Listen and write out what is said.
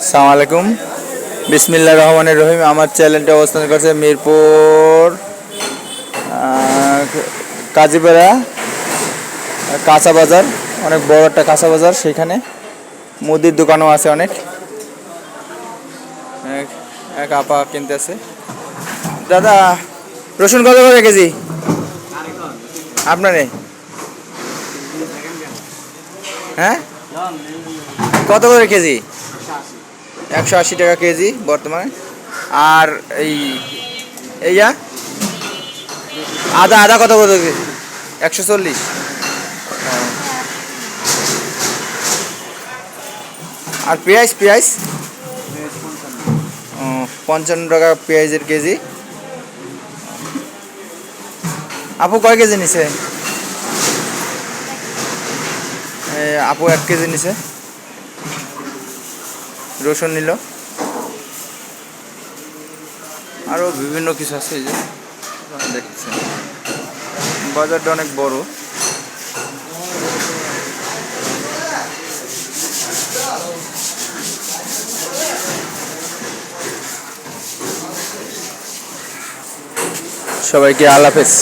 আসসালামু আলাইকুম। বিসমিল্লাহ রহমানের রহিম। আমার চ্যানেলটা অবস্থান করছে মিরপুর কাজীপাড়া, কাঁচা বাজার, অনেক বড় একটা কাঁচা বাজার সেখানে। মুদির দোকানও আছে অনেক। এক- আপা কিনতেছে। দাদা, রসুন কত করে কেজি? আপনারে? হ্যাঁ? কত করে কেজি? একশো আশি টাকা কেজি বর্তমানে। আর এই এইয়া আদা আদা কত কত কেজি? একশো চল্লিশ। আর পেঁয়াজ পেঁয়াজ? পঞ্চান্ন টাকা পেঁয়াজের কেজি। আপু কয় কেজি নিছে? আপু এক কেজি নিছে। রসুন নিল। আরও বিভিন্ন কিছু আছে এই যে। দেখছেন বাজারটা অনেক বড়। সবাইকে আল্লাহ হাফেজ।